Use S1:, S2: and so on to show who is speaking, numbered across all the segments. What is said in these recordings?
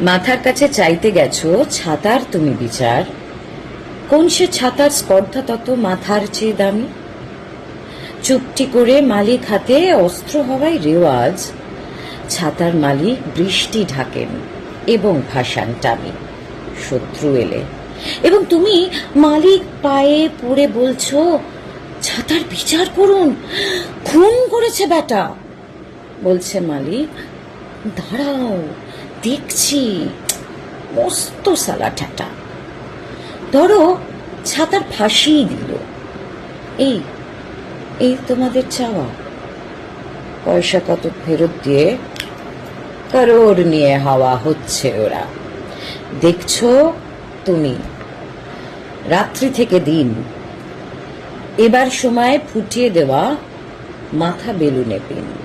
S1: মাথার কাছে চাইতে গেছো, ছাতার তুমি বিচার। কোন সে ছাতার স্পর্ধা তত মাথার চেয়ে দামি? চুপটি করে মালিক হাতে অস্ত্র হওয়াই রেওয়াজ। ছাতার মালিক বৃষ্টি ঢাকেন এবং ভাসান টানি। শত্রু এলে। এবং তুমি মালিক পায়ে পড়ে বলছো, ছাতার বিচার করুন। খুন করেছে বেটা বলছে মালিক দাঁড়াও, দেখছি। মস্ত সালা ঠাটা ধরো, ছাতার ফাঁসিই দিল। এই এই তোমাদের চাওয়া। পয়সা কত ফেরত দিয়ে? করোর নিয়ে হাওয়া হচ্ছে ওরা। দেখছ তুমি, রাত্রি থেকে দিন। এবার সময় ফুটিয়ে দেওয়া মাথা বেলুনে পিন।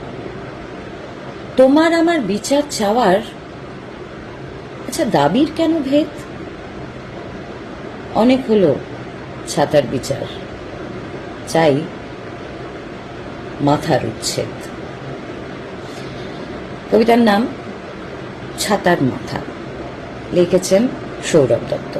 S1: তোমার আমার বিচার চাওয়ার আচ্ছা দাবির কেন ভেদ? অনেক হলো ছাতার বিচার। চাই মাথার উচ্ছেদ। কবিতার নাম ছাতার মাথা। লিখেছেন সৌরভ দত্ত।